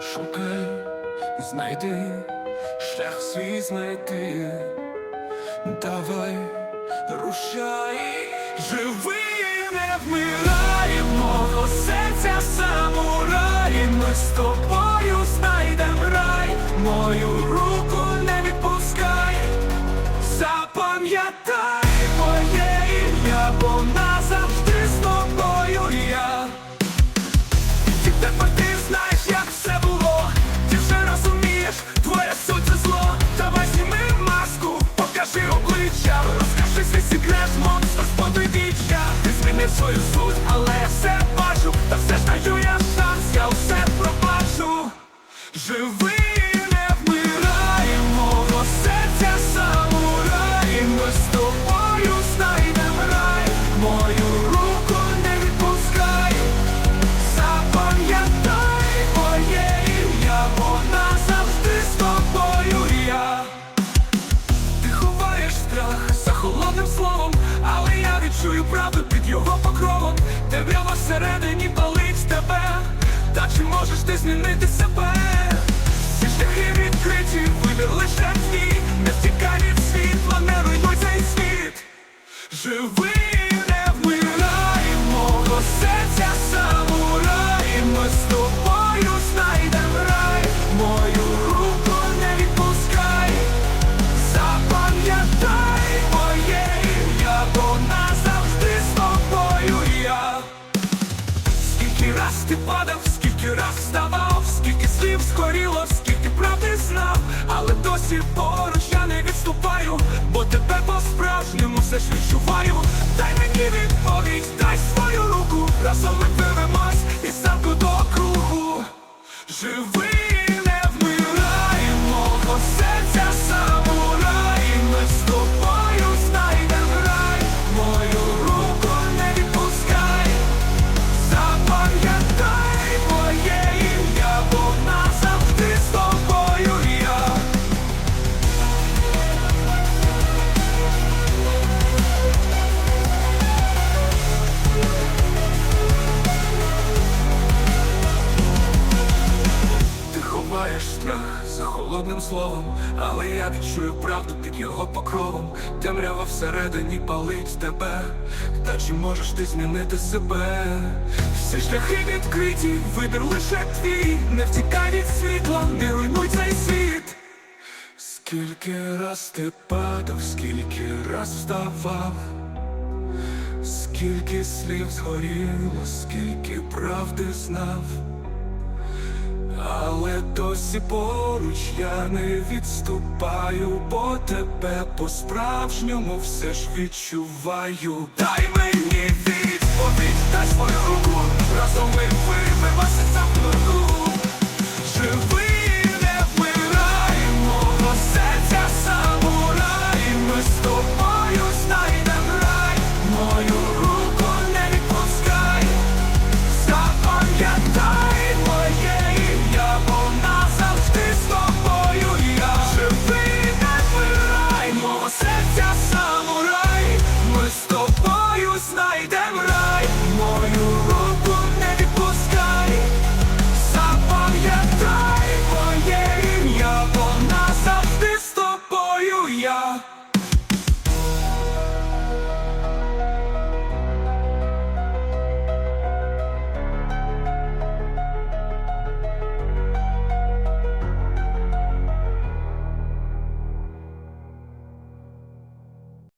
Шукай, знайди, шлях свій знайти. Давай, рушай, живий, не вмирай, мого серця самурай, ми з тобою знайдем рай, мою руку не відпускай, запам'ятай моє секрет, монстр сподуй віччя. Ти змінив свою суть, але я все бачу, та все ж я шанс, я усе пробачу. Живий, відчую правду під його покровом. Темрява всередині палить тебе. Та чи можеш ти змінити себе? Ти падав, скільки раз вставав, скільки слів згоріло, скільки правди знав, але досі поруч я не відступаю, бо тебе по-справжньому все ж відчуваю. Дай мені відповідь, дай словом, але я відчую правду під його покровом. Темрява всередині палить тебе. Та чи можеш ти змінити себе? Всі шляхи відкриті, вибір лише твій. Не втікай від світла, не руйнуй цей світ. Скільки раз ти падав, скільки раз вставав, скільки слів згоріло, скільки правди знав. Але досі поруч я не відступаю, бо тебе по-справжньому все ж відчуваю. Дай мені відповідь, дай свою руку, разом ми just